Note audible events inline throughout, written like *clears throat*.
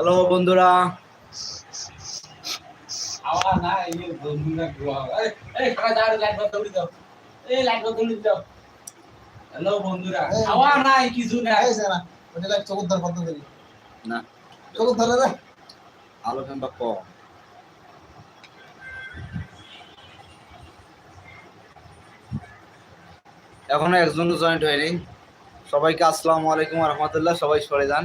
Hello বন্ধুরা। Hello. নাই কিছু নাই। চোখ ধর বন্ধ করি। না। চোখ ধরে রে। আলোচনাটা কম এখনও একজনও জয়েন্ট হয়নি। সবাইকে আসসালামু আলাইকুম রহমতুল্লাহ সবাই সরে যান।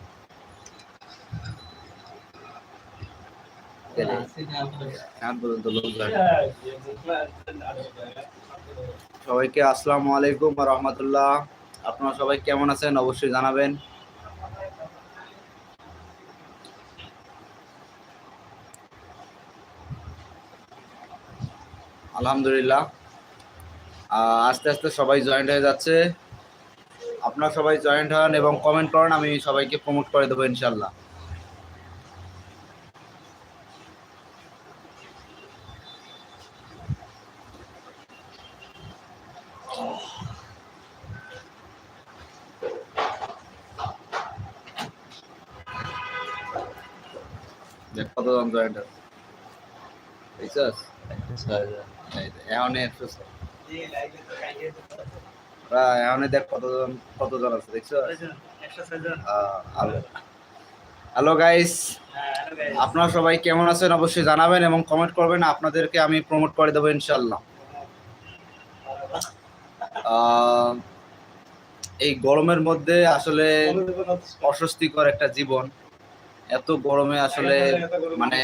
গেলে, সবাইকে আসসালামু আলাইকুম রহমতুল্লাহ। আপনারা সবাই কেমন আছেন? অবশ্যই জানাবেন। আলহামদুলিল্লাহ। আস্তে আস্তে সবাই জয়েন্ট হয়ে যাচ্ছে। আপনারা সবাই জয়েন্ট হন এবং কমেন্ট করেন আমি সবাইকে প্রমোট করে দেবো ইনশাল্লাহ দেখ কতজন জয়েন্ট আছে দেখছস এখন এখন দেখ কতজন কতজন আছে দেখছ? হ্যালো গাইস আপনারা সবাই কেমন আছেন? অবশ্যই জানাবেন এবং কমেন্ট করবেন। আপনাদেরকে আমি প্রমোট করে দেবো ইনশাল্লাহ আহ, এই গরমের মধ্যে আসলে অস্বস্তিকর একটা জীবন। এত গরমে আসলে মানে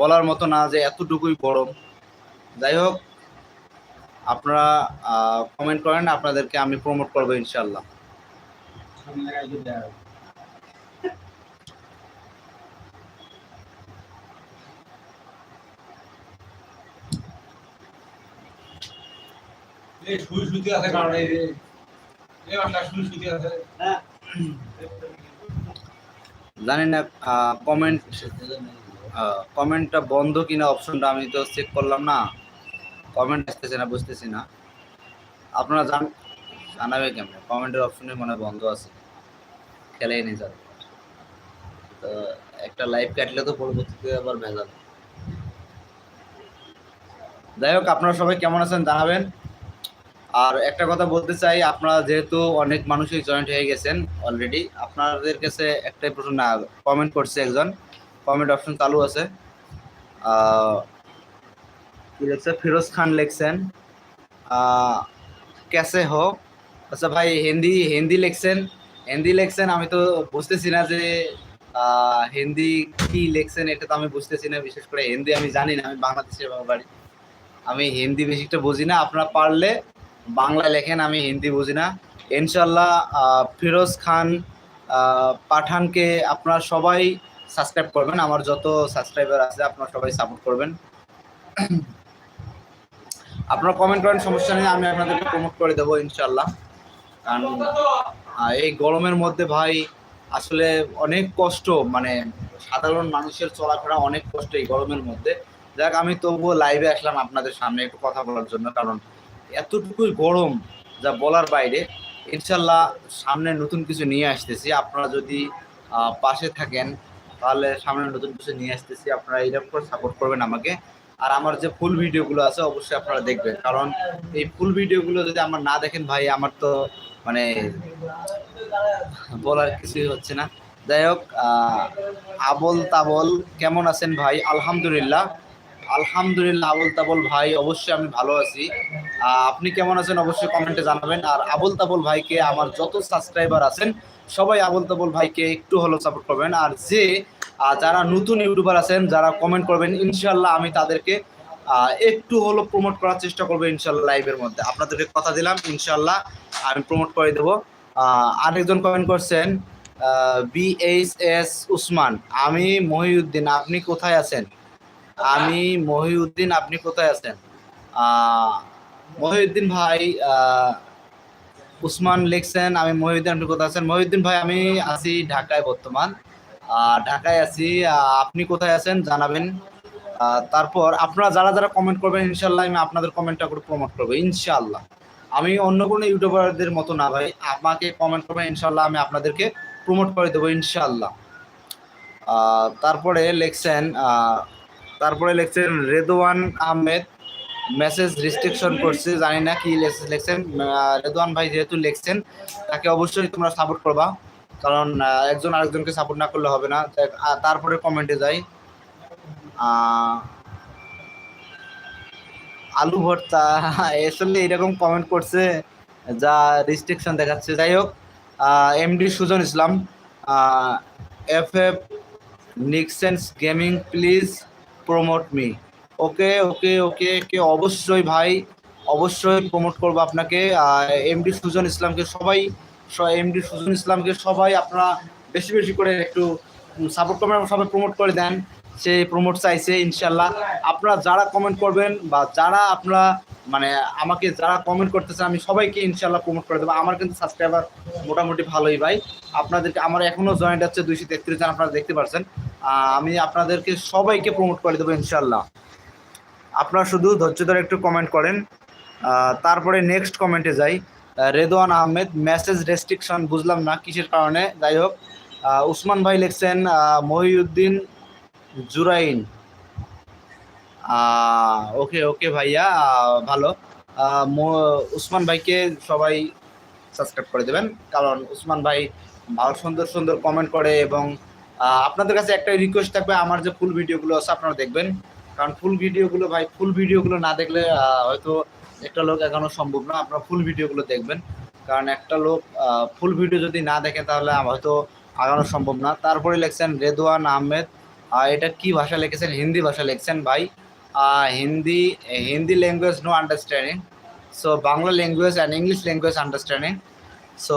বলার মতো না যে এতটুকুই গরম। যাই হোক আপনারা কমেন্ট করেন আপনাদেরকে আমি প্রমোট করব ইনশাল্লাহ এই সুই সুতি আছে কারণ এই এই মাসটা সুই সুতি আছে। *clears throat* জানি না কমেন্ট কমেন্টটা বন্ধ কিনা অপশনটা আমি তো চেক করলাম না। কমেন্ট আসতেছে না, বুঝতেছি না। আপনারা জান, জানাবে কেমন? কমেন্টের অপশনে মনে বন্ধ আছে। খেলেই নেই যাবে। তো একটা লাইভ কাটলে তো পরবর্তীতে আবার ভেজাল। যাই হোক, আপনারা সবাই কেমন আছেন জানাবেন। আর একটা কথা বলতে চাই, আপনারা যেহেতু অনেক মানুষই জয়েন্ট হয়ে গেছেন অলরেডি আপনাদের কাছে একটাই প্রশ্ন, না কমেন্ট করছে একজন। কমেন্ট অপশন চালু আছে। কি লেখছে? ফিরোজ খান লেখছেন। ক্যাসে হো। আচ্ছা ভাই, হিন্দি হিন্দি লিখছেন। হিন্দি লেখছেন, আমি তো বুঝতেছি না যে হিন্দি কি লিখছেন, এটা তো আমি বুঝতেছি না। বিশেষ করে হিন্দি আমি জানি না, আমি বাংলাদেশের বাড়ি। আমি হিন্দি বেশি একটা বুঝি না। আপনারা পারলে বাংলা লেখেন, আমি হিন্দি বুঝি না। ইনশাল্লাহ ফিরোজ খান পাঠানকে আপনারা সবাই সাবস্ক্রাইব করবেন। আমার যত সাবস্ক্রাইবার আছে, আপনারা সবাই সাপোর্ট করবেন। আপনারা কমেন্ট করেন, সমস্যা নেই, আমি আপনাদেরকে প্রমোট করে দেবো ইনশাল্লাহ কারণ এই গরমের মধ্যে ভাই, আসলে অনেক কষ্ট মানে সাধারণ মানুষের চলাফেরা অনেক কষ্ট এই গরমের মধ্যে। যাক, আমি তবুও লাইভে আসলাম আপনাদের সামনে একটু কথা বলার জন্য, কারণ এতটুকুই গরম যা বলার বাইরে। ইনশাল্লাহ সামনে নতুন কিছু নিয়ে আসতেছি। আপনারা যদি পাশে থাকেন, তাহলে সামনে নতুন কিছু নিয়ে আসতেছি। আপনারা এইরকম করে সাপোর্ট করবেন আমাকে। আর আমার যে ফুল ভিডিওগুলো আছে, অবশ্যই আপনারা দেখবেন। কারণ এই ফুল ভিডিওগুলো যদি আমার না দেখেন ভাই, আমার তো মানে বলার কিছুই হচ্ছে না। যাই হোক আবল তাবল কেমন আছেন ভাই? আলহামদুলিল্লাহ। আলহামদুলিল্লাহ আবুল তাবল ভাই, অবশ্যই আমি ভালো আছি। আপনি কেমন আছেন অবশ্যই কমেন্টে জানাবেন। আর আবুল তাবল ভাইকে আমার যত সাবস্ক্রাইবার আছেন, সবাই আবুল তাবল ভাইকে একটু হলেও সাপোর্ট করবেন। আর যে যারা নতুন ইউটিউবার আছেন, যারা কমেন্ট করবেন ইনশাল্লাহ আমি তাদেরকে একটু হলো প্রমোট করার চেষ্টা করব ইনশাল্লাহ লাইভের মধ্যে। আপনাদেরকে কথা দিলাম ইনশাল্লাহ আমি প্রমোট করে দেবো। আরেকজন কমেন্ট করছেন বিএইচ এস উসমান আমি মহিউদ্দিন, আপনি কোথায় আছেন? আমি মহিউদ্দিন, আপনি কোথায় আছেন? মহিউদ্দিন ভাই উসমান লিখছেন, আমি মহিউদ্দিন, আপনি কোথায় আছেন? মহিউদ্দিন ভাই, আমি আছি ঢাকায় বর্তমান। ঢাকায় আছি আপনি কোথায় আছেন জানাবেন। তারপর আপনারা যারা যারা কমেন্ট করবেন, ইনশাল্লাহ আমি আপনাদের কমেন্টটা করে প্রমোট করব, ইনশাল্লাহ। আমি অন্য কোনো ইউটিউবারদের মতো না ভাই, আমাকে কমেন্ট করবেন, ইনশাল্লাহ আমি আপনাদেরকে প্রমোট করে দেবো, ইনশাল্লাহ। তারপরে লিখছেন তারপরে লিখছেন রেদওয়ান আহমেদ, মেসেজ রিস্ট্রিকশন করছে। জানি না কি লিখছেন। রেদওয়ান ভাই যেহেতু লিখছেন, তাকে অবশ্যই তোমরা সাপোর্ট করবা। কারণ একজন আরেকজনকে সাপোর্ট না করলে হবে না। তারপরে কমেন্টে যাই। আলু ভর্তা *laughs* আসলে এরকম কমেন্ট করছে, যা রিস্ট্রিকশন দেখাচ্ছে। যাই হোক MD Sujan Islam F F নিক্সেন্স gaming please promote me okay okay okay কে অবশ্যই ভাই, অবশ্যই প্রমোট করব আপনাকে। এমডি সুজন ইসলামকে সবাই এমডি সুজন ইসলামকে সবাই আপনারা বেশি বেশি করে একটু সাপোর্ট করবেন সবাই প্রমোট করে দেন। সে প্রমোট চাইছে ইনশাল্লাহ আপনারা যারা কমেন্ট করবেন বা যারা আপনারা মানে আমাকে যারা কমেন্ট করতেছে আমি সবাইকে ইনশাল্লাহ প্রমোট করে দেবো। আমার কিন্তু সাবস্ক্রাইবার মোটামুটি ভালোই ভাই। আপনাদেরকে, আমার এখনও জয়েন্ট আছে দুইশো তেত্রিশ জন, আপনারা দেখতে পাচ্ছেন আমি আপনাদেরকে সবাইকে প্রমোট করে দেবো ইনশাল্লাহ আপনারা শুধু ধৈর্য ধরে একটু কমেন্ট করেন। তারপরে নেক্সট কমেন্টে যাই। রেদওয়ান আহমেদ মেসেজ রেস্ট্রিকশন বুঝলাম না কিসের কারণে? যাই হোক উসমান ভাই লিখছেন মহিউদ্দিন জুরাইন। ওকে ওকে ভাইয়া ভালো। উসমান ভাইকে সবাই সাবস্ক্রাইব করে দেবেন। কারণ উসমান ভাই ভালো, সুন্দর সুন্দর কমেন্ট করে এবং আপনাদের কাছে একটা রিকোয়েস্ট থাকবে আমার যে ফুল ভিডিওগুলো আছে আপনারা দেখবেন। কারণ ফুল ভিডিওগুলো ভাই ফুল ভিডিওগুলো না দেখলে হয়তো একটা লোক এখনও সম্ভব না আপনারা ফুল ভিডিওগুলো দেখবেন। কারণ একটা লোক ফুল ভিডিও যদি না দেখে তাহলে হয়তো আগানো সম্ভব না। তারপরে লিখছেন রেদওয়ান আহমেদ। আহ, এটা কি ভাষা লিখেছেন? হিন্দি ভাষা লিখছেন ভাই। Hindi Hindi language no understanding so Bangla language and English language understanding so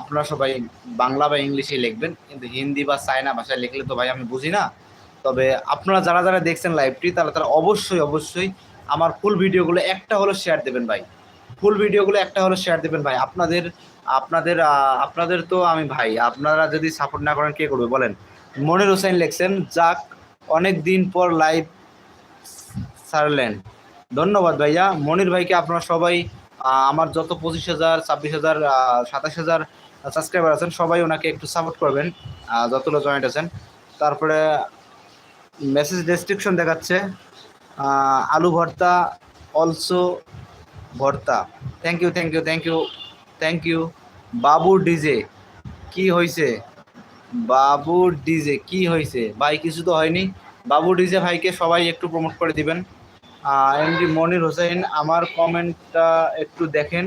আপনারা সবাই বাংলা বা ইংলিশে লিখবেন, কিন্তু হিন্দি বা চায়না ভাষায় লিখলে তো ভাই আমি বুঝি না। তবে আপনারা যারা যারা দেখছেন লাইভটি তারা তারা অবশ্যই অবশ্যই আমার ফুল ভিডিওগুলো একটা হলো শেয়ার দেবেন ভাই। ফুল ভিডিওগুলো একটা হলো শেয়ার দেবেন ভাই। আপনাদের আপনাদের আপনাদের তো আমি ভাই, আপনারা যদি সাপোর্ট না করেন, কে করবে বলেন? মনির হোসেন লিখছেন, যাক, অনেক দিন পর লাইভ সারলেন ধন্যবাদ ভাইয়া। মনির ভাইকে আপনারা সবাই আমার যত পঁচিশ হাজার, ছাব্বিশ হাজার সাতাশ হাজার সাবস্ক্রাইবার আছেন, সবাই ওনাকে একটু সাপোর্ট করবেন যতগুলো জয়েন্ট আছেন। তারপরে মেসেজ ডেসক্রিপশন দেখাচ্ছে আলু ভর্তা অলসো ভর্তা। Thank you thank you thank you thank you Babu DJ কি হয়েছে বাবু ডিজে কি হয়েছে ভাই, কিছু তো হয়নি। বাবু ডিজে ভাইকে সবাই একটু প্রমোট করে দিবেন। এমডি মনির হোসেন, আমার কমেন্টটা একটু দেখেন।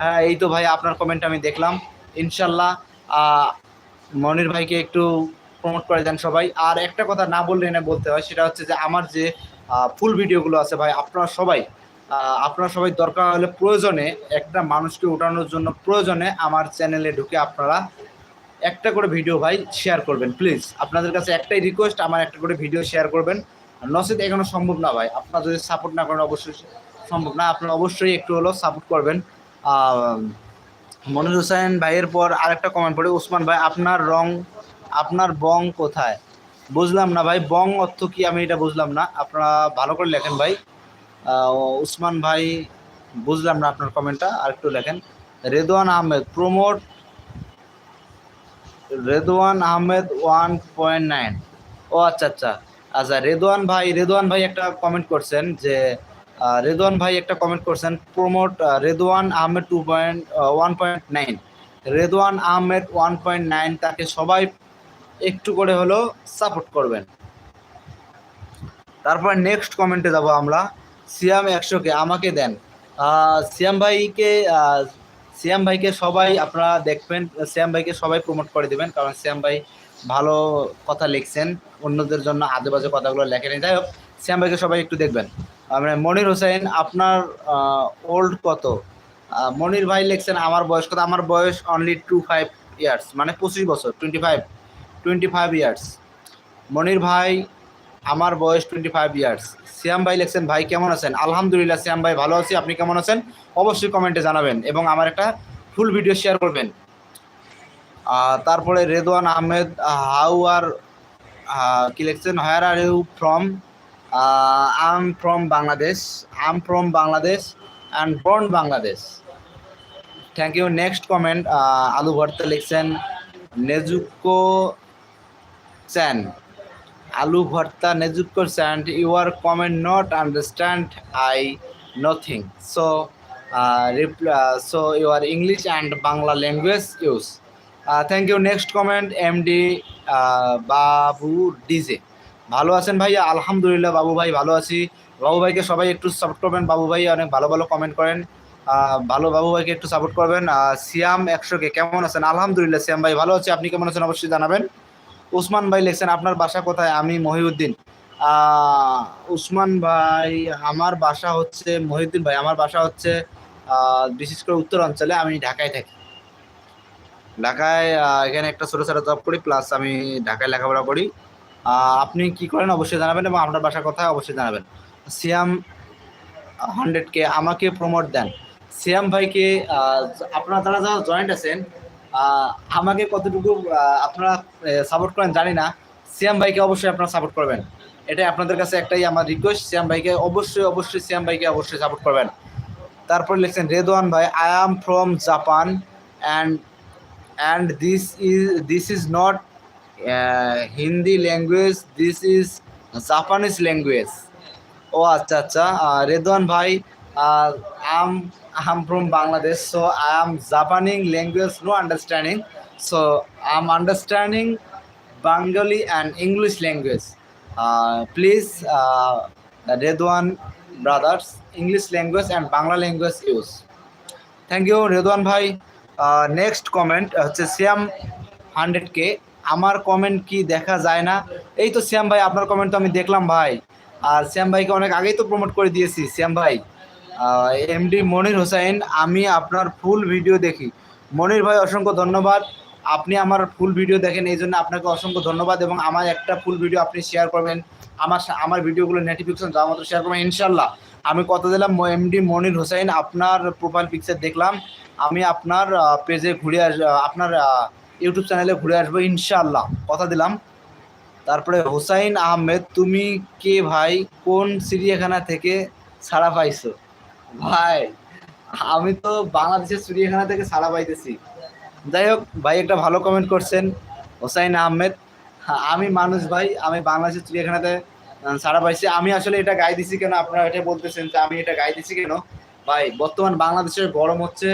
হ্যাঁ এই তো ভাই, আপনার কমেন্ট আমি দেখলাম। ইনশাল্লাহ মনির ভাইকে একটু প্রমোট করে দেন সবাই। আর একটা কথা না বললে না বলতে হয়, সেটা হচ্ছে যে আমার যে ফুল ভিডিওগুলো আছে ভাই, আপনারা সবাই আপনারা সবাই দরকার হলে প্রয়োজনে একটা মানুষকে উঠানোর জন্য প্রয়োজনে আমার চ্যানেলে ঢুকে আপনারা একটা করে ভিডিও ভাই শেয়ার করবেন প্লিজ আপনাদের কাছে একটাই রিকোয়েস্ট আমার একটা করে ভিডিও শেয়ার করবেন। নসিদ, এখনও সম্ভব না ভাই। আপনারা যদি সাপোর্ট না করেন, অবশ্যই সম্ভব না। আপনারা অবশ্যই একটু হলেও সাপোর্ট করবেন। মনির হোসেন ভাইয়ের পর আরেকটা কমেন্ট পড়ে উসমান ভাই, আপনার রং, আপনার বং কোথায়? বুঝলাম না ভাই, বং অর্থ কি? আমি এটা বুঝলাম না। আপনারা ভালো করে লেখেন ভাই। উসমান ভাই, বুঝলাম না আপনার কমেন্টটা আর একটু লেখেন। Redwan Ahmed promote Redwan Ahmed one point nine. ও আচ্ছা আচ্ছা। আচ্ছা রেদওয়ান ভাই রেদওয়ান ভাই একটা কমেন্ট করছেন যে রেদওয়ান ভাই একটা কমেন্ট করছেন, promote Redwan Ahmed two point one point nine Redwan Ahmed one point nine তাকে সবাই একটু করে হলেও সাপোর্ট করবেন। তারপর নেক্সট কমেন্টে যাব আমরা। সিয়াম একশোকে আমাকে দেন। সিয়াম ভাইকে সিয়াম ভাইকে সবাই আপনারা দেখবেন, সিয়াম ভাইকে সবাই প্রমোট করে দেবেন, কারণ সিয়াম ভাই ভালো কথা লিখছেন, অন্যদের জন্য আজে বাজে কথাগুলো লেখেন। যাই হোক, সিয়াম ভাইকে সবাই একটু দেখবেন। মানে মনির হোসেন, আপনার ওল্ড কত? মনির ভাই লিখছেন, আমার বয়স কত? আমার বয়স অনলি টু ফাইভ ইয়ার্স মানে পঁচিশ বছর twenty five twenty five years Monir ভাই, আমার বয়স টোয়েন্টি ফাইভ ইয়ার্স সিয়াম ভাই লেখছেন, ভাই, কেমন আছেন? আলহামদুলিল্লাহ সিয়াম ভাই, ভালো আছি। আপনি কেমন আছেন? অবশ্যই কমেন্টে জানাবেন এবং আমার একটা ফুল ভিডিও শেয়ার করবেন। তারপরে রেদওয়ান আহমেদ হাউ আর কি লিখছেন? Where are you from am from Bangladesh I am from Bangladesh and born Bangladesh thank you next comment আলু ভর্তা লিখছেন নেজুকো চ্যান আলু ভর্তা Nezuko chan your comment not understand I uh, uh, so your english and bangla language use uh, thank you. Next comment md uh, Babu DJ. ভালো আছেন ভাইয়া? আলহামদুলিল্লাহ বাবু ভাই ভালো আছি। বাবু ভাইকে সবাই একটু সাপোর্ট করবেন। বাবু ভাই অনেক ভালো ভালো কমেন্ট করেন। ভালো বাবু ভাইকে একটু সাপোর্ট করবেন। সিয়াম একশোকে কেমন আছেন? আলহামদুলিল্লাহ সিয়াম ভাই ভালো আছি। আপনি কেমন আছেন অবশ্যই জানাবেন। উসমান ভাই লিখছেন, আপনার বাসা কোথায়? আমি মহিউদ্দিন। উসমান ভাই, আমার বাসা হচ্ছে মহিউদ্দিন ভাই। আমার বাসা হচ্ছে বিশেষ করে উত্তর অঞ্চলে। আমি ঢাকায় থাকি। ঢাকায় এখানে একটা ছোটো ছোটো জব করি প্লাস আমি ঢাকায় লেখাপড়া করি। আপনি কি করেন অবশ্যই জানাবেন এবং আপনার বাসার কথা অবশ্যই জানাবেন। সিয়াম হান্ড্রেড কে আমাকে প্রমোট দেন। সিয়াম ভাইকে আপনারা যারা যারা জয়েন্ট আছেন আমাকে কতটুকু আপনারা সাপোর্ট করেন জানি না। সিয়াম ভাইকে অবশ্যই আপনারা সাপোর্ট করবেন। এটাই আপনাদের কাছে একটাই আমার রিকোয়েস্ট সিয়াম ভাইকে অবশ্যই অবশ্যই সিয়াম ভাইকে অবশ্যই সাপোর্ট করবেন। তারপর লিখছেন, রেদওয়ান ভাই I am from Japan and and this is this is not Hindi language this is Japanese language ও আচ্ছা আচ্ছা। রেদওয়ান ভাই am am from Bangladesh so I am Japanese language no understanding so I am understanding Bengali and English language please uh, Redwan brothers, English language and Bangla language thank you Redwan ভাই। Next comment হচ্ছে শ্যাম hundred কে আমার comment কি দেখা যায় না? এই তো শ্যাম ভাই, আপনার কমেন্ট তো আমি দেখলাম ভাই। আর শ্যাম ভাইকে অনেক আগেই তো প্রমোট করে দিয়েছি, শ্যাম ভাই। এমডি মনির হোসাইন আমি আপনার ফুল ভিডিও দেখি। মনির ভাই, অসংখ্য ধন্যবাদ। আপনি আমার ফুল ভিডিও দেখেন, এই জন্য আপনাকে অসংখ্য ধন্যবাদ এবং আমার একটা ফুল ভিডিও আপনি শেয়ার করবেন। আমার আমার ভিডিওগুলো নোটিফিকেশন যাওয়া মতো শেয়ার করবেন ইনশাল্লাহ আমি কত দিলাম? এমডি মনির হোসেন, আপনার প্রোফাইল পিকচার দেখলাম। আমি আপনার পেজে ঘুরে আপনার ইউটিউব চ্যানেলে ঘুরে আসব ইনশাল্লাহ কথা দিলাম। তারপরে হোসাইন আহমেদ তুমি কে ভাই? কোন চিড়িয়াখানা থেকে ছাড়া পাইছো? ভাই আমি তো বাংলাদেশের চিড়িয়াখানা থেকে ছাড়া পাইতেছি। যাই হোক ভাই একটা ভালো কমেন্ট করছেন হোসাইন আহমেদ। হ্যাঁ, আমি মানুষ ভাই আমি বাংলাদেশের চিড়িয়াখানাতে ছাড়া পাইছি। আমি আসলে এটা গাই দিছি কেন? আপনারা এটা বলতেছেন যে আমি এটা গাই দিছি কেন? ভাই বর্তমান বাংলাদেশের গরম হচ্ছে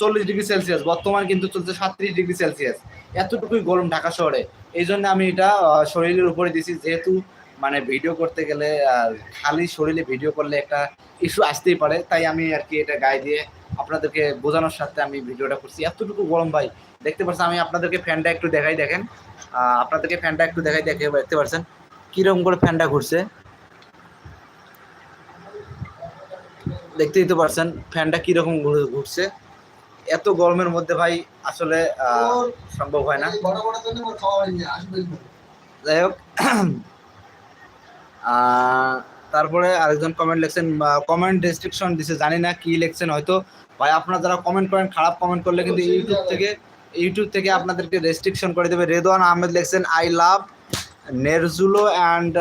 চল্লিশ ডিগ্রি সেলসিয়াস, বর্তমান কিন্তু চলছে সাতত্রিশ ডিগ্রি সেলসিয়াস। এতটুকুই গরম ঢাকা শহরে। এই জন্য আমি এটা শরীরের উপরে দিছি, যেহেতু মানে ভিডিও করতে গেলে খালি শরীরে ভিডিও করলে একটা ইস্যু আসতেই পারে। তাই আমি আর কি এটা গায়ে দিয়ে আপনাদেরকে বোঝানোর সাথে আমি ভিডিওটা করছি। এতটুকু গরম ভাই, দেখতে পাচ্ছেন আমি আপনাদেরকে ফ্যানটা একটু দেখাই, দেখেন। আপনাদেরকে ফ্যানটা একটু দেখাই, দেখে দেখতে পাচ্ছেন কীরকম করে ফ্যানটা ঘুরছে। দেখতেই তো পারছেন ফ্যানটা কীরকম ঘুরছে। এত গরমের মধ্যে ভাই আসলে সম্ভব হয় না। যাই হোক *clears throat* তারপরে আরেকজন কমেন্ট লিখছেন কমেন্ট রেস্ট্রিকশন দিছে জানি না কি লিখছেন হয়তো। ভাই আপনারা যারা কমেন্ট করেন খারাপ কমেন্ট করলে কিন্তু ইউটিউব থেকে ইউটিউব থেকে আপনাদেরকে রেস্ট্রিকশন করে দেবে। রেদওয়ান আহমেদ লিখছেন আই লাভ নেরজুলো অ্যান্ড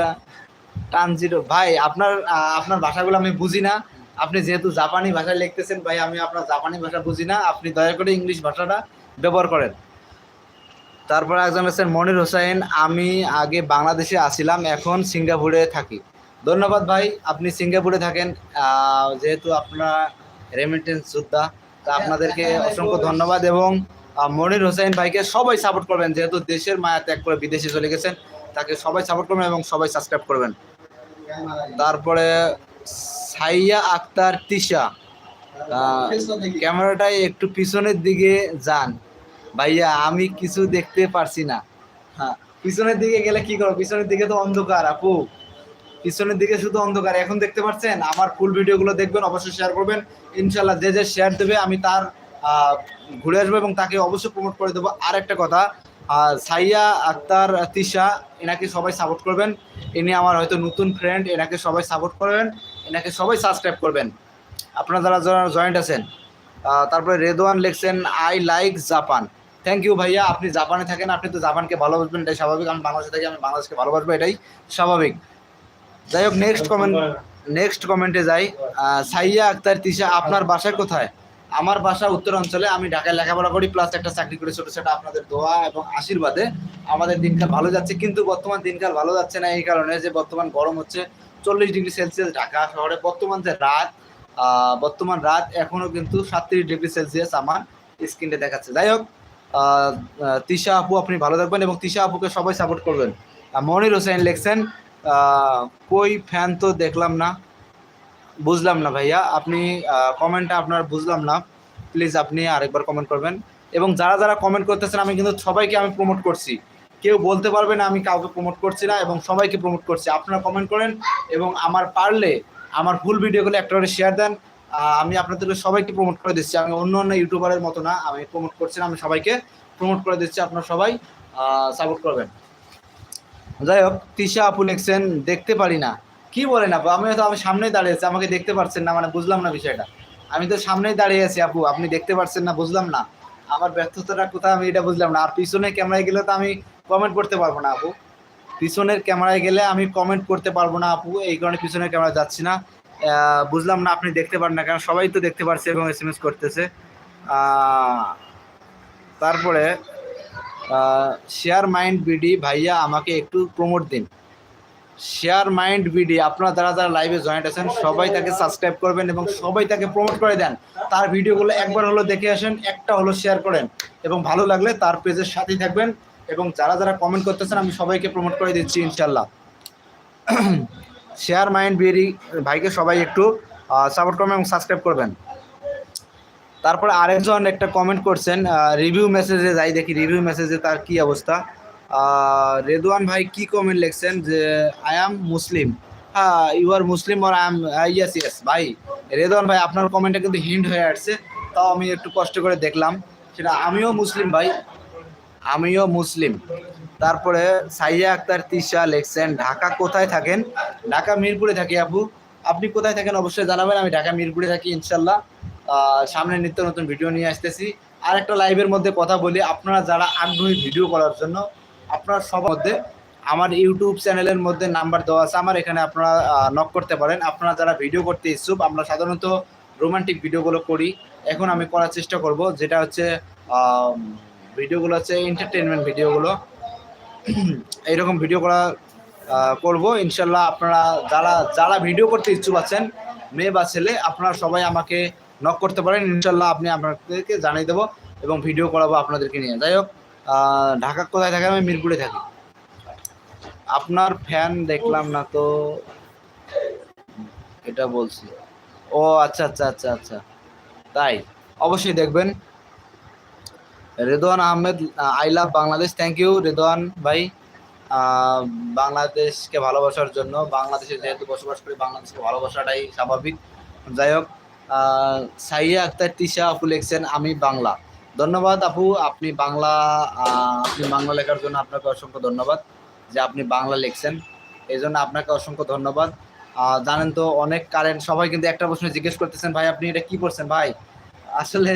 টানজিরো ভাই আপনার আপনার ভাষাগুলো আমি বুঝি না। আপনি যেহেতু জাপানি ভাষায় লিখতেছেন ভাই আমি আপনার জাপানি ভাষা বুঝি না। আপনি দয়া করে ইংলিশ ভাষাটা ব্যবহার করেন। তারপর একজন আছেন মনির হোসেন আমি আগে বাংলাদেশে আসিলাম এখন সিঙ্গাপুরে থাকি। ধন্যবাদ ভাই আপনি সিঙ্গাপুরে থাকেন। যেহেতু আপনার রেমিটেন্স যোদ্ধা তা আপনাদেরকে অসংখ্য ধন্যবাদ এবং মনির হোসেন ভাইকে সবাই সাপোর্ট করবেন। যেহেতু দেশের মায়া ত্যাগ করে বিদেশে চলে গেছেন তাকে সবাই সাপোর্ট করবেন এবং সবাই সাবস্ক্রাইব করবেন। তারপরে সাইয়া আক্তার তিশা। ক্যামেরাটাই একটু পিছনের দিকে যান। ভাইয়া, আমি কিছু দেখতে পারছি না। হ্যাঁ পিছনের দিকে গেলে কি করব পিছনের দিকে তো অন্ধকার, আপু। পিছনের দিকে শুধু অন্ধকার। এখন দেখতে পাচ্ছেন, আমার ফুল ভিডিওগুলো দেখবেন, অবশ্যই শেয়ার করবেন। ইনশাল্লাহ যে যে শেয়ার দেবে, আমি তার ঘুরে আসব এবং তাকে অবশ্যই প্রমোট করে দেবো। আর একটা কথা সাইয়া আক্তার তিশা, এনাকে সবাই সাপোর্ট করবেন। ইনি আমার হয়তো নতুন ফ্রেন্ড এনাকে সবাই সাপোর্ট করবেন। এনাকে সবাই সাবস্ক্রাইব করবেন। আপনারা যারা যারা জয়েন্ট আছেন তারপরে রেদওয়ান লিখছেন I like Japan thank you ভাইয়া, আপনি জাপানে থাকেন, আপনি তো জাপানকে ভালোবাসবেন, এটাই স্বাভাবিক। আমি বাংলাদেশে থাকি, আমি বাংলাদেশকে ভালোবাসবো, এটাই স্বাভাবিক। যাই হোক নেক্সট কমেন্ট নেক্সট কমেন্টে যাই। সাইয়া আক্তার তিশা, আপনার বাসা কোথায়? আমার বাসা উত্তর অঞ্চলে, আমি ঢাকায় লেখাপড়া করি প্লাস একটা চাকরি করি ছোট ছোট, আপনাদের দোয়া এবং আশীর্বাদে। আমাদের দিনকাল ভালো যাচ্ছে, কিন্তু বর্তমান দিনকাল ভালো যাচ্ছে না, এই কারণে যে বর্তমান গরম হচ্ছে চল্লিশ ডিগ্রি সেলসিয়াস ঢাকা শহরে। বর্তমান যে রাত বর্তমান রাত এখনও কিন্তু সাতত্রিশ ডিগ্রি সেলসিয়াস আমার স্ক্রিনে দেখাচ্ছে। যাই হোক তিশা আপু, আপনি ভালো থাকবেন এবং তিশা আপুকে সবাই সাপোর্ট করবেন। মনির হোসেন লেখছেন কই ফ্যান তো দেখলাম না। বুঝলাম না ভাইয়া, আপনি কমেন্টটা আপনার বুঝলাম না। প্লিজ আপনি আরেকবার কমেন্ট করবেন। এবং যারা যারা কমেন্ট করতেছেন, আমি কিন্তু সবাইকে আমি প্রমোট করছি। কেউ বলতে পারবে না, আমি কাউকে প্রমোট করছি না এবং সবাইকে প্রমোট করছি। আপনারা কমেন্ট করেন এবং আমার পারলে আমার ফুল ভিডিওগুলো একটা করে শেয়ার দেন। আমি আপনাদেরকে সবাইকে প্রমোট করে দিচ্ছি। আমি অন্য অন্য ইউটিউবারের মতো না, আমি প্রমোট করছি না, আমি সবাইকে প্রমোট করে দিচ্ছি। আপনারা সবাই সাপোর্ট করবেন। যাই হোক তিশা আপু লিখছেন, দেখতে পারি না। কি বলেন আপু? আমি হয়তো, আমি সামনেই দাঁড়িয়ে আছি, আমাকে দেখতে পারছেন না মানে বুঝলাম না বিষয়টা। আমি তো সামনেই দাঁড়িয়ে আছি আপু, আপনি দেখতে পারছেন না, বুঝলাম না। আমার ব্যর্থতাটা কোথায় আমি এটা বুঝলাম না। আর পিছনে ক্যামেরায় গেলে তো আমি কমেন্ট করতে পারব না আপু। পিছনের ক্যামেরায় গেলে আমি কমেন্ট করতে পারব না আপু, এই কারণে পিছনের ক্যামেরা যাচ্ছি না। বুঝলাম না আপনি দেখতে পারেন না কারণ সবাই তো দেখতে পারছে এবং এস এম এস করতেছে তারপরে শেয়ার মাইন্ড বিডি ভাইয়া আমাকে একটু প্রমোট দিন। শেয়ার মাইন্ড বিডি আপনারা যারা যারা লাইভে জয়েন্ট আছেন, সবাই তাকে সাবস্ক্রাইব করবেন এবং সবাই তাকে প্রমোট করে দেন। তার ভিডিওগুলো একবার হলো দেখে আসেন, একটা হলো শেয়ার করেন। এবং ভালো লাগলে তার পেজের সাথেই থাকবেন। এবং যারা যারা কমেন্ট করতেছেন, আমি সবাইকে প্রমোট করে দিচ্ছি ইনশাল্লাহ শেয়ার মাইন্ড বিডি ভাইকে সবাই একটু সাপোর্ট করবেন এবং সাবস্ক্রাইব করবেন। তারপরে আরেকজন একটা কমেন্ট করছেন রিভিউ মেসেজে যাই দেখি রিভিউ মেসেজে তার কি অবস্থা? রেদওয়ান ভাই কি কমেন্ট লিখছেন যে আই এম মুসলিম হ্যাঁ you are Muslim R I am yes yes ভাই। রেদওয়ান ভাই, আপনার কমেন্টটা কিন্তু হিন্ট হয়ে আসছে, তাও আমি একটু কষ্ট করে দেখলাম। সেটা আমিও মুসলিম ভাই আমিও মুসলিম। তারপরে সাইয়া আক্তার, তিশা লিখছেন ঢাকা কোথায় থাকেন? ঢাকা মিরপুরে থাকি আপু আপনি কোথায় থাকেন অবশ্যই জানাবেন, আমি ঢাকা মিরপুরে থাকি, ইনশাল্লাহ। সামনে নিত্য নতুন ভিডিও নিয়ে আসতেছি। আর একটা লাইভের মধ্যে কথা বলি, আপনারা যারা আগ্রহী ভিডিও করার জন্য, আপনারা সবার মধ্যে আমার ইউটিউব চ্যানেলের মধ্যে নাম্বার দেওয়া আছে, আমার এখানে আপনারা নক করতে পারেন। আপনারা যারা ভিডিও করতে ইচ্ছুক, আমরা সাধারণত রোমান্টিক ভিডিওগুলো করি। এখন আমি করার চেষ্টা করব, যেটা হচ্ছে ভিডিওগুলো হচ্ছে এন্টারটেনমেন্ট ভিডিওগুলো। এইরকম ভিডিও করা করব। ইনশাল্লাহ আপনারা যারা যারা ভিডিও করতে ইচ্ছুক আছেন, মেয়ে বা ছেলে, আপনারা সবাই আমাকে নক করতে পারেন। ইনশাল্লাহ আপনি আপনাদেরকে জানিয়ে দেবো এবং ভিডিও করাবো আপনাদেরকে নিয়ে। যাই হোক ঢাকা কোথায় থাকে? আমি মিরপুরে থাকি। আপনার ফ্যান দেখলাম না তো? এটা বলছি। ও আচ্ছা আচ্ছা আচ্ছা আচ্ছা। তাই, অবশ্যই দেখবেন। Redwan Ahmed I love Bangladesh thank you Redwan ভাই। বাংলাদেশকে ভালোবাসার জন্য, বাংলাদেশে যেহেতু বসবাস করি, বাংলাদেশকে ভালোবাসাটাই স্বাভাবিক। যাই হোক সাইয়া আক্তার, তিশা আপু লিখছেন আমি বাংলা। ধন্যবাদ আপু, আপনি বাংলা আপনি বাংলা লেখার জন্য আপনাকে অসংখ্য ধন্যবাদ যে আপনি বাংলা লিখছেন। এই জন্য আপনাকে অসংখ্য ধন্যবাদ। জানেন তো অনেক কারেন্ট সবাই কিন্তু একটা প্রশ্ন জিজ্ঞেস করতেছেন, ভাই, আপনি এটা কি করছেন ভাই, আসলে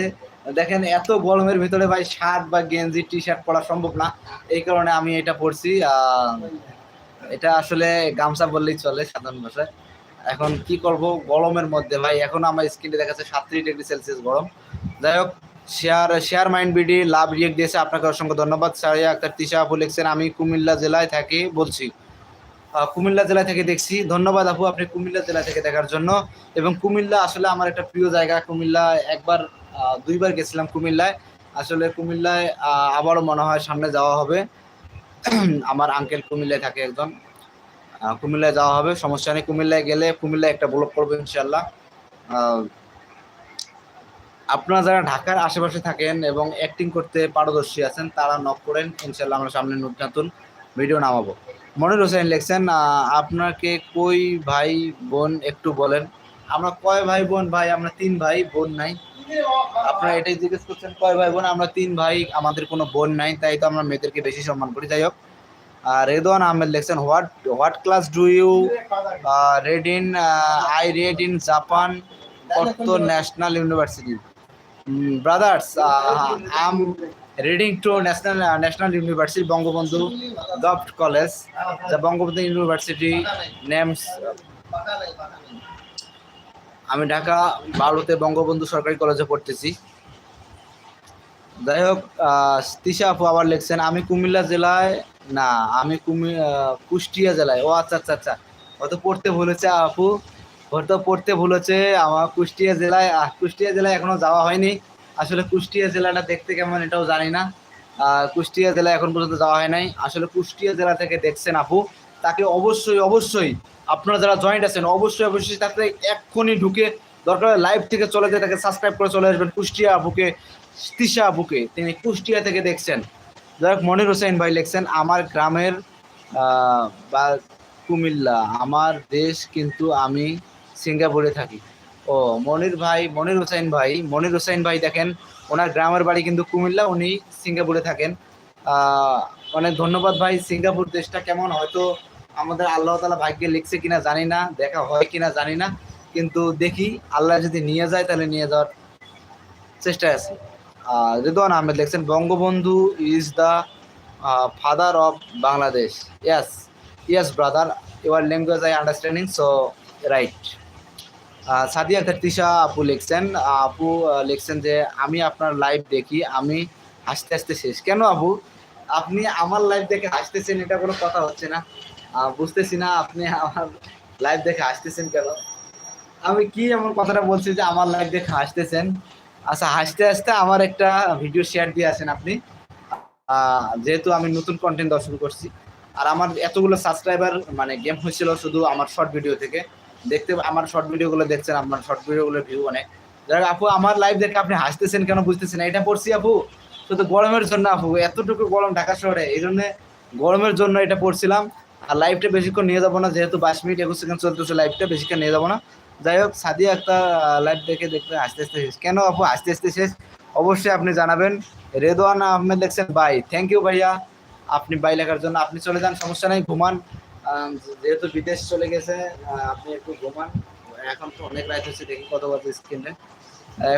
দেখেন, এত গরমের ভিতরে ভাই শার্ট বা গেঞ্জি টি শার্ট পরা সম্ভব না। এই কারণে আমি এটা পরছি এটা আসলে গামছা বললেই চলে সাধারণ ভাষায়। এখন কি করব, গরমের মধ্যে ভাই, এখন আমার স্কিনে দেখাচ্ছে সাতত্রিশ ডিগ্রি সেলসিয়াস গরম। যাই হোক share share mind BD love react দিয়েছে, আপনাকে অসংখ্য ধন্যবাদ। সারিয়া আক্তার, তিশা আপু লিখছেন, আমি কুমিল্লা জেলায় থাকি, বলছি। কুমিল্লা জেলা থেকে দেখছি। ধন্যবাদ আপু, আপনি কুমিল্লা জেলা থেকে দেখার জন্য। এবং কুমিল্লা আসলে আমার একটা প্রিয় জায়গা। কুমিল্লা একবার দুইবার গেছিলাম কুমিল্লায়। আসলে কুমিল্লায় আবারও মনে হয় সামনে যাওয়া হবে। *clears throat* আমার আঙ্কেল কুমিল্লায় থাকে একজন। কুমিল্লায় যাওয়া হবে, সমস্যা নেই। কুমিল্লায় গেলে কুমিল্লায় একটা ব্লক করব ইনশাল্লাহ আপনারা যারা ঢাকার আশেপাশে থাকেন এবং অ্যাক্টিং করতে পারদর্শী আছেন, তারা নক করেন। ইনশাল্লাহ আমরা সামনে নতুন নতুন ভিডিও নামাবো। মনির হোসেন লিখছেন আপনাকে কই ভাই বোন একটু বলেন? আমরা কয় ভাই বোন? ভাই, আমরা তিন ভাই, বোন নাই। আপনারা এটাই জিজ্ঞেস করছেন, কয় ভাই বোন? আমরা তিন ভাই, আমাদের কোনো বোন নাই, তাই তো আমরা মেয়েদেরকে বেশি সম্মান করি। যাই হোক রেদওয়ান আহমেদ লেখছেন what what class do you read in I read in Japan কত national university brothers I am reading to national national university Bangabandhu govt college the Bangabandhu university names আমি ঢাকা, বারোতে বঙ্গবন্ধু সরকারি কলেজে পড়তেছি। যাই হোক তিশা আপু আবার লিখছেন, আমি কুমিল্লা জেলায় না, আমি কুমি কুষ্টিয়া জেলায়। ও আচ্ছা আচ্ছা আচ্ছা। হয়তো পড়তে ভুলেছে আপু। হয়তো পড়তে ভুলেছে আমার কুষ্টিয়া জেলায়। কুষ্টিয়া জেলায় এখনও যাওয়া হয়নি। আসলে কুষ্টিয়া জেলাটা দেখতে কেমন এটাও জানি না। কুষ্টিয়া জেলায় এখন পর্যন্ত যাওয়া হয় নাই। আসলে কুষ্টিয়া জেলা থেকে দেখছেন আপু। তাকে অবশ্যই অবশ্যই আপনারা যারা জয়েন্ট আছেন, অবশ্যই অবশ্যই তাকে এক্ষুনি ঢুকে দরকার লাইভ থেকে চলে যায় তাকে সাবস্ক্রাইব করে চলে আসবেন কুষ্টিয়া বুকে, তিশা বুকে। তিনি কুষ্টিয়া থেকে দেখছেন। যাই মনির হোসেন ভাই লিখছেন, আমার গ্রামের বা কুমিল্লা, আমার দেশ কিন্তু আমি সিঙ্গাপুরে থাকি। ও, মনির ভাই, মনির হোসেন ভাই, মনির হোসেন ভাই দেখেন, ওনার গ্রামের বাড়ি কিন্তু কুমিল্লা, উনি সিঙ্গাপুরে থাকেন। অনেক ধন্যবাদ ভাই। সিঙ্গাপুর দেশটা কেমন? হয়তো আমাদের আল্লাহ তালা ভাগ্যে লিখছে কিনা জানি না, দেখা হয় কিনা জানি না। কিন্তু দেখি, আল্লাহ যদি নিয়ে যায় তাহলে নিয়ে যাওয়ার চেষ্টায় আছে। রিদওয়ান আহমেদ লিখছেন, Bangabandhu is the father of Bangladesh. Yes yes brother your language I understanding so right Sadia Tisha আপু লিখছেন আপু লিখছেন যে, আমি আপনার লাইভ দেখি, আমি হাসতে হাসতে শেষ। কেন আপু? আপনি আমার লাইভ দেখে হাসতেছেন, এটা কোনো কথা হচ্ছে না। বুঝতেছি না আপনি আমার লাইভ দেখে হাসতেছেন কেন। আমি কি এমন কথাটা বলছি যে আমার লাইভ দেখে হাসতেছেন? আচ্ছা হাসতে হাসতে আমার একটা ভিডিও শেয়ার দিয়ে আসেন আপনি। যেহেতু আমি নতুন কন্টেন্ট শুরু করছি। আর আমার এতগুলো সাবস্ক্রাইবার মানে গেম হয়েছিল শুধু আমার শর্ট ভিডিও থেকে। দেখতে, আমার শর্ট ভিডিওগুলো দেখছেন আপনার শর্ট ভিডিওগুলোর ভিউ অনেক। যাই আপু, আমার লাইভ দেখে আপনি হাসতেছেন কেন, বুঝতেছেন এটা পড়ছি, আপু। শুধু গরমের জন্য আপু, এতটুকু গরম ঢাকা শহরে, এই জন্য গরমের জন্য এটা পড়ছিলাম। আর লাইভটা বেশিক্ষণ নিয়ে যাব না, যেহেতু বাইশ মিনিট একুশ সেকেন্ড চলতেছে লাইভটা বেশিক্ষণ নিয়ে যাব না। যাই হোক, সাদিয়া একটা লাইভ দেখে দেখতে আস্তে আস্তে শেষ। কেন আপু, আস্তে আস্তে শেষ? অবশ্যই আপনি জানাবেন। রেদোয়ান আহমেদ দেখছেন বাই থ্যাংক ইউ ভাইয়া। আপনি বাই লেখার জন্য, আপনি চলে যান, সমস্যা নেই, ঘুমান। যেহেতু বিদেশ চলে গেছে আপনি একটু ঘুমান। এখন তো অনেক রাত হচ্ছে দেখি কত বাজে স্ক্রিনে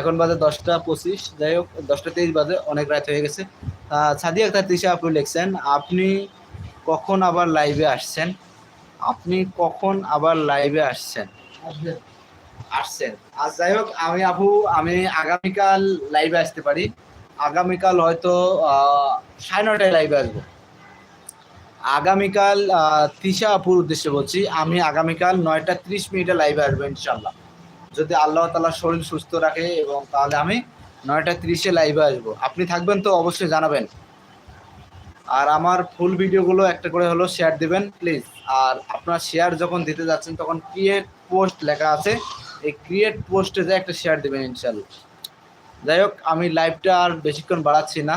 এখন বাজে দশটা পঁচিশ। যাই হোক দশটা তেইশ বাজে অনেক রাত হয়ে গেছে। সাদিয়া আক্তার তিশা আপনি লিখছেন আপনি কখন আবার লাইভে আসছেন? আপনি কখন আবার লাইভে আসছেন? আসছেন। আর যাই হোক আমি আপু আমি আগামীকাল লাইভে আসতে পারি। আগামীকাল হয়তো সাড়ে নটায় লাইভে আসব। আগামীকাল তিশা আপুর উদ্দেশ্যে বলছি আমি আগামীকাল নয়টা ত্রিশ মিনিটে লাইভে আসব ইনশাল্লাহ। যদি আল্লাহ তালা শরীর সুস্থ রাখে এবং তাহলে আমি নয়টা ত্রিশে লাইভে আসব। আপনি থাকবেন তো অবশ্যই জানাবেন। আর আমার ফুল ভিডিওগুলো একটা করে হলো শেয়ার দিবেন প্লিজ আর আপনার শেয়ার যখন দিতে যাচ্ছেন, তখন ক্রিয়েট পোস্ট লেখা আছে। এই ক্রিয়েট পোস্টে যে একটা শেয়ার দিবেন ইনশাল্লাহ যাই হোক, আমি লাইভটা আর বেশিক্ষণ বাড়াচ্ছি না।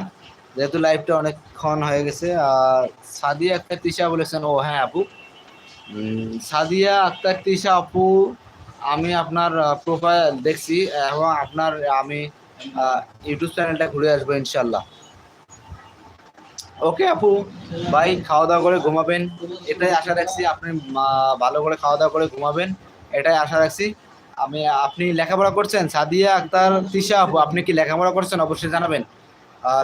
যেহেতু লাইভটা অনেকক্ষণ হয়ে গেছে। আর সাদিয়া আক্তার তিশা বলেছেন, ও হ্যাঁ আপু। সাদিয়া আক্তার তিশা আপু আমি আপনার প্রোফাইল দেখছি, এবং আপনার, আমি ইউটিউব চ্যানেলটা ঘুরে আসব ইনশাল্লাহ ওকে আপু, ভাই খাওয়া দাওয়া করে ঘুমাবেন। এটাই আশা রাখছি আপনি ভালো করে খাওয়া দাওয়া করে ঘুমাবেন। এটাই আশা রাখছি। আমি, আপনি লেখাপড়া করছেন? সাদিয়া আক্তার, তিশা আপু, আপনি কি লেখাপড়া করছেন? অবশ্যই জানাবেন।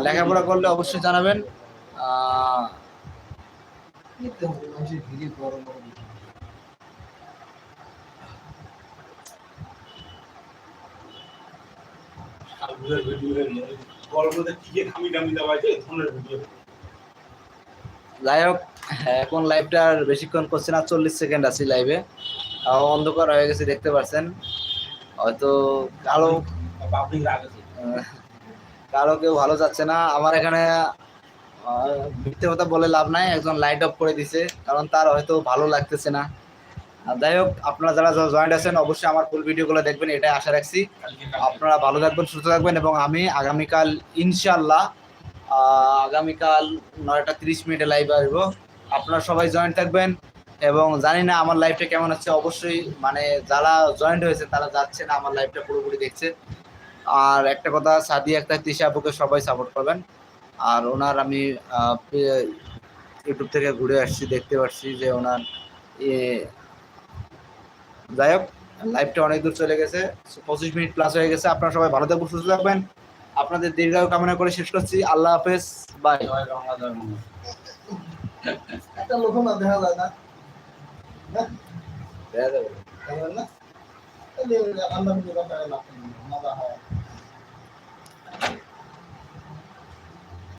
লেখাপড়া করলে অবশ্যই জানাবেন। ভিডিও গল্পতে টিকে খামি টামি দেওয়া আছে ধরনের ভিডিও। যাই হোক এখন লাইভটা আর বেশিক্ষণ করছে না চল্লিশ সেকেন্ড আছি লাইভে অন্ধকার হয়ে গেছে দেখতে পাচ্ছেন হয়তো কালো কারও কেউ ভালো যাচ্ছে না। আমার এখানে মিথ্যে কথা বলে লাভ নাই। একজন লাইট অফ করে দিছে কারণ তার হয়তো ভালো লাগতেছে না। যাই হোক, আপনারা যারা জয়েন্ট আছেন, অবশ্যই আমার ফুল ভিডিওগুলো দেখবেন, এটাই আশা রাখছি। আপনারা ভালো থাকবেন, সুস্থ থাকবেন, এবং আমি আগামীকাল ইনশাল্লাহ আগামীকাল নয়টা তিরিশ মিনিটে লাইভ আসব। আপনারা সবাই জয়েন্ট থাকবেন, এবং জানি না আমার লাইফটা কেমন হচ্ছে, অবশ্যই মানে যারা জয়েন্ট হয়েছে, তারা যাচ্ছে না, আমার লাইফটা পুরোপুরি দেখছে। আর একটা কথা সাদি একটা তিশা আপুকে সবাই সাপোর্ট করবেন। আর ওনার আমি ইউটিউব থেকে ঘুরে আসছি, দেখতে পাচ্ছি যে ওনার যাই হোক লাইভটা অনেক দূর চলে গেছে। পঁচিশ মিনিট প্লাস হয়ে গেছে। আপনারা সবাই ভালো থাকবেন সুস্থ থাকবেন। আপনাদের দীর্ঘায়ু কামনা করে শেষ করছি। আল্লাহ হাফেজ। বাই একটা লোক না দেখা যায় না। দেখা যাবে। না?